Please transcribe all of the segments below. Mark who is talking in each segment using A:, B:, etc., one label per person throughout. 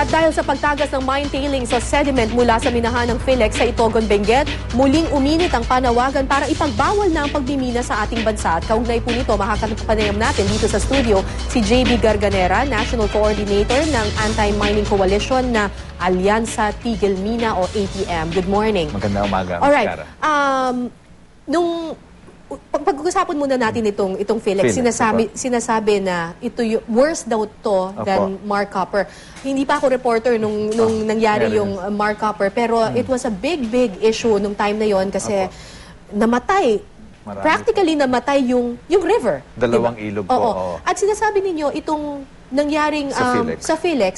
A: At dahil sa pagtagas ng mine tailings o sediment mula sa minahan ng Philex sa Itogon, Benguet, muling uminit ang panawagan para ipagbawal na ang pagmimina sa ating bansa. At kaugnay po nito, makakapanayam natin dito sa studio si JB Garganera, National Coordinator ng Anti-Mining Coalition na Alyansa Tigil Mina o ATM. Good morning.
B: Magandang umaga.
A: Alright. Um, nung pag-usapan muna natin itong itong Felix,
B: Felix,
A: sinasabi sinasabi na ito yung worse daw to
B: Opo.
A: than Mark Copper. Hindi pa ako reporter nung nung nangyari
B: meron.
A: yung uh, Mark Copper, pero it was a big big issue nung time na yon kasi
B: Opo.
A: namatay
B: Marami
A: practically namatay yung yung river.
B: Dalawang
A: diba?
B: ilog po,
A: Oo.
B: oo.
A: At sinasabi ninyo itong nangyaring
B: Sa
A: um,
B: Felix.
A: sa Felix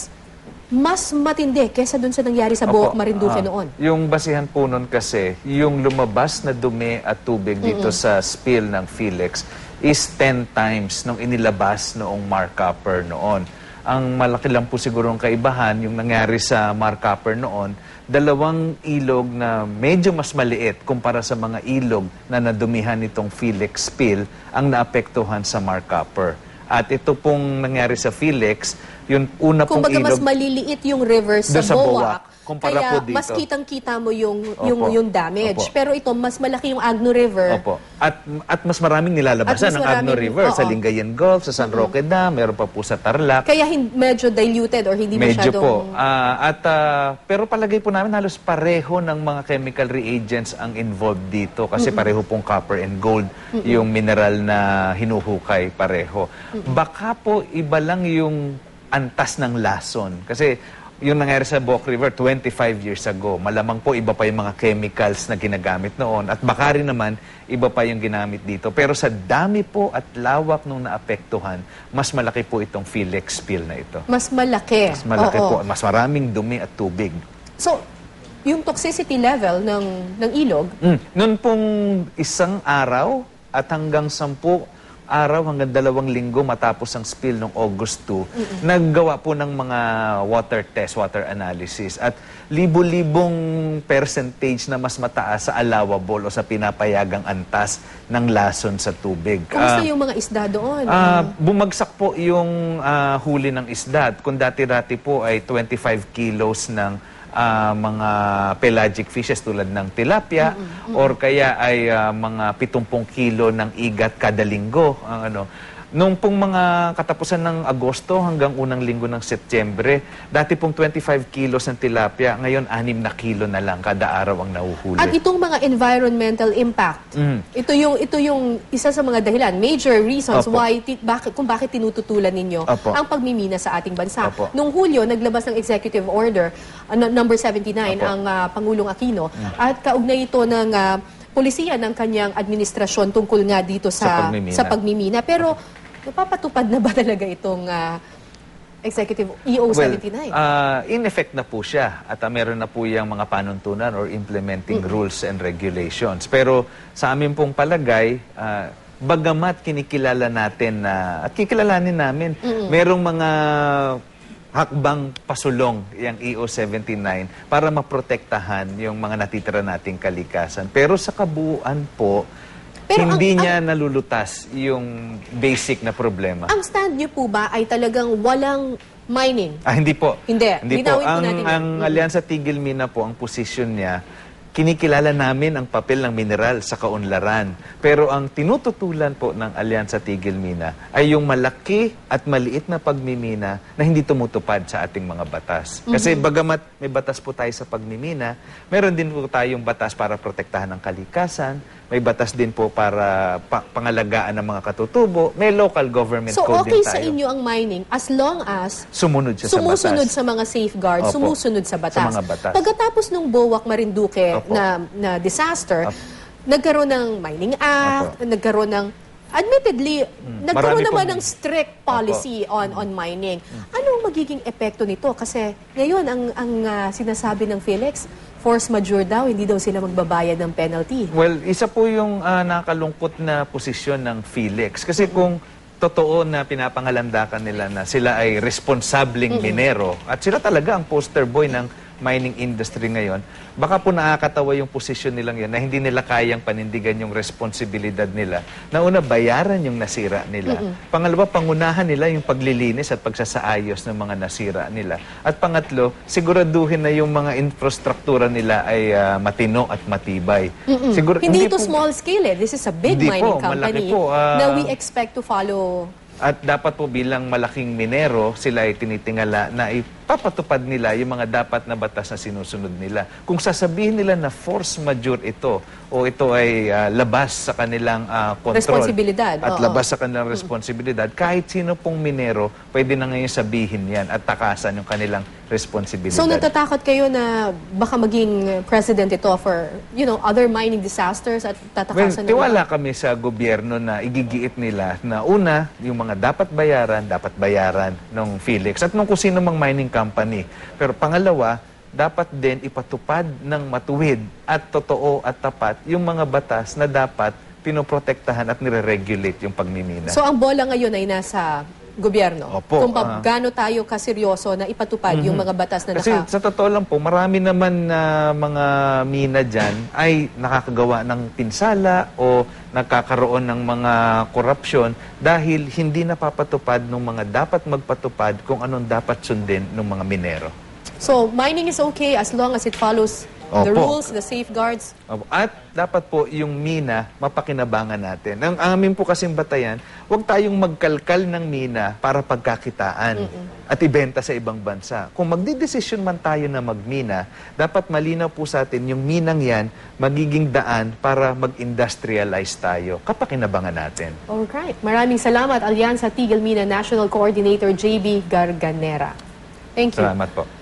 A: mas matindi kesa dun sa nangyari sa
B: Opo,
A: Marinduque
B: ah,
A: noon.
B: Yung basihan po nun kasi, yung lumabas na dumi at tubig dito sa spill ng Felix is 10 times nung inilabas noong Mark Copper noon. Ang malaki lang po siguro ang kaibahan, yung nangyari sa Mark Copper noon, dalawang ilog na medyo mas maliit kumpara sa mga ilog na nadumihan nitong Felix spill ang naapektuhan sa Mark Copper. At ito pong nangyari sa Felix, yung una pong
A: Kumbaga mas
B: ilog...
A: maliliit yung river sa,
B: Doon sa
A: Boak.
B: Boak, kumpara
A: kaya
B: po dito.
A: mas kitang-kita mo yung yung
B: Opo.
A: yung damage.
B: Opo.
A: Pero ito mas malaki yung Agno River.
B: Opo. At at mas maraming nilalabasan
A: mas
B: ng Agno
A: maraming-
B: River sa
A: oo.
B: Lingayen Gulf, sa San Roque Dam, meron pa po sa Tarlac.
A: Kaya hin- medyo diluted or hindi
B: Medyo
A: masyadong
B: po. Ah, at ah, pero palagay po namin halos pareho ng mga chemical reagents ang involved dito kasi pareho pong copper and gold yung mineral na hinuhukay pareho. Baka po iba lang yung antas ng lason kasi yung nangyari sa Boak River 25 years ago, malamang po iba pa yung mga chemicals na ginagamit noon at baka rin naman iba pa yung ginamit dito. Pero sa dami po at lawak nung naapektuhan, mas malaki po itong Felix spill na ito.
A: mas malaki.
B: Mas malaki
A: Oo.
B: po, mas maraming dumi at tubig.
A: So, yung toxicity level ng ng ilog,
B: Mm. Noon pong isang araw at hanggang sampu araw hanggang dalawang linggo matapos ang spill noong August 2, naggawa po ng mga water test, water analysis at libo-libong percentage na mas mataas sa allowable o sa pinapayagang antas ng lason sa tubig.
A: kumusta
B: Ah,
A: yung mga isda doon?
B: Ah, bumagsak po yung ah, huli ng isda. Kung dati-dati po ay 25 kilos ng ah, mga pelagic fishes tulad ng tilapia or kaya ay ah, mga 70 kilo ng igat kada linggo. Ang ano, Nung pong mga katapusan ng Agosto hanggang unang linggo ng Setyembre, dati pong 25 kilos ng tilapia, ngayon 6 na kilo na lang kada araw ang nahuhuli.
A: At itong mga environmental impact,
B: Mm.
A: ito yung ito yung isa sa mga dahilan, major reasons
B: Opo.
A: why bakit kung bakit tinututulan ninyo
B: Opo.
A: ang pagmimina sa ating bansa.
B: Opo.
A: Nung Hulyo naglabas ng executive order uh, number 79
B: Opo. Mm.
A: ang uh, Pangulong Aquino at kaugnay ito ng uh, polisiya ng kanyang administrasyon tungkol nga dito
B: Sa
A: sa
B: pagmimina.
A: sa pagmimina. Pero napapatupad na ba talaga itong uh, executive EO 79?
B: ah, in effect na po siya at ah, meron na po yung mga panuntunan or implementing rules and regulations. Pero sa amin pong palagay, ah, bagamat kinikilala natin na, at kikilalanin namin, merong mga hakbang pasulong yung EO79 para maprotektahan yung mga natitira nating kalikasan. Pero sa kabuuan po,
A: Pero ang-
B: hindi
A: ang-
B: niya nalulutas yung basic na problema.
A: Ang stand niyo po ba ay talagang walang mining?
B: Ah, hindi po.
A: Hindi.
B: Hindi po.
A: Linawin po
B: Ang,
A: natin yun.
B: ang
A: Mm.
B: Alyansa Tigil Mina po, ang posisyon niya, kinikilala namin ang papel ng mineral sa kaunlaran. Pero ang tinututulan po ng Alyansa Tigil Mina ay yung malaki at maliit na pagmimina na hindi tumutupad sa ating mga batas. Kasi bagamat may batas po tayo sa pagmimina, meron din po tayong batas para protektahan ng kalikasan, may batas din po para pa- pangalagaan ng mga katutubo, may local government
A: So
B: code
A: okay
B: din tayo.
A: sa inyo ang mining as long as
B: Sumunod siya
A: sumusunod
B: sa batas.
A: sa mga safeguards,
B: Opo.
A: sumusunod sa batas.
B: Sa mga batas.
A: Pagkatapos nung Boak Marinduque
B: Opo.
A: na, na disaster,
B: Opo.
A: nagkaroon ng Mining Act, nagkaroon ng admittedly, nagkaroon
B: Marami
A: naman
B: pong-
A: ng strict policy on on mining. Anong magiging epekto nito? Kasi ngayon ang ang ah, sinasabi ng Felix, force majeure daw, hindi daw sila magbabayad ng penalty.
B: Well, isa po yung ah, nakakalungkot na posisyon ng Felix. Kasi kung totoo na pinapangalandakan nila na sila ay responsableng minero at sila talaga ang poster boy ng mining industry ngayon, baka po nakakatawa yung posisyon nilang yan na hindi nila kayang panindigan yung responsibilidad nila. Na una, bayaran yung nasira nila. Pangalawa, pangunahan nila yung paglilinis at pagsasaayos ng mga nasira nila. At pangatlo, siguraduhin na yung mga infrastruktura nila ay ah, matino at matibay. Siguro,
A: Hindi, ito
B: po-
A: small scale eh. This is a big
B: Hindi
A: mining
B: po,
A: company
B: po, ah.
A: na we expect to follow
B: At dapat po bilang malaking minero, sila ay tinitingala na ipapatupad nila yung mga dapat na batas na sinusunod nila. Kung sasabihin nila na force majeure ito o ito ay ah, labas sa kanilang ah, control
A: Responsibilidad,
B: at
A: oo.
B: labas sa kanilang responsibilidad, kahit sino pong minero, pwede na ngayon sabihin yan at takasan yung kanilang responsibilidad.
A: So natatakot kayo na baka maging president ito for, you know, other mining disasters at
B: Well,
A: tatakasan ng
B: tiwala kami sa gobyerno na igigiit nila na una, yung mga dapat bayaran, dapat bayaran ng Felix at nung kung sino mang mining company. Pero pangalawa, dapat din ipatupad ng matuwid at totoo at tapat yung mga batas na dapat pinoprotektahan at nire-regulate yung pagmimina.
A: So ang bola ngayon ay nasa gobyerno.
B: Opo,
A: Kung
B: ah.
A: gaano tayo kaseryoso na ipatupad yung mga batas na
B: Kasi
A: naka...
B: sa totoo lang po, marami naman na mga mina dyan ay nakakagawa ng pinsala o nagkakaroon ng mga korupsyon dahil hindi napapatupad ng mga dapat magpatupad kung anong dapat sundin ng mga minero.
A: So mining is okay as long as it follows the
B: Opo.
A: rules, the safeguards.
B: Opo. At dapat po yung mina mapakinabangan natin. Ang amin po kasing batayan, huwag tayong magkalkal ng mina para pagkakitaan at ibenta sa ibang bansa. Kung magdidesisyon man tayo na magmina, dapat malinaw po sa atin yung minang yan magiging daan para mag-industrialize tayo. Kapakinabangan natin.
A: Alright. Maraming salamat, Alyansa Tigil Mina National Coordinator JB Garganera. Thank you.
B: Salamat po.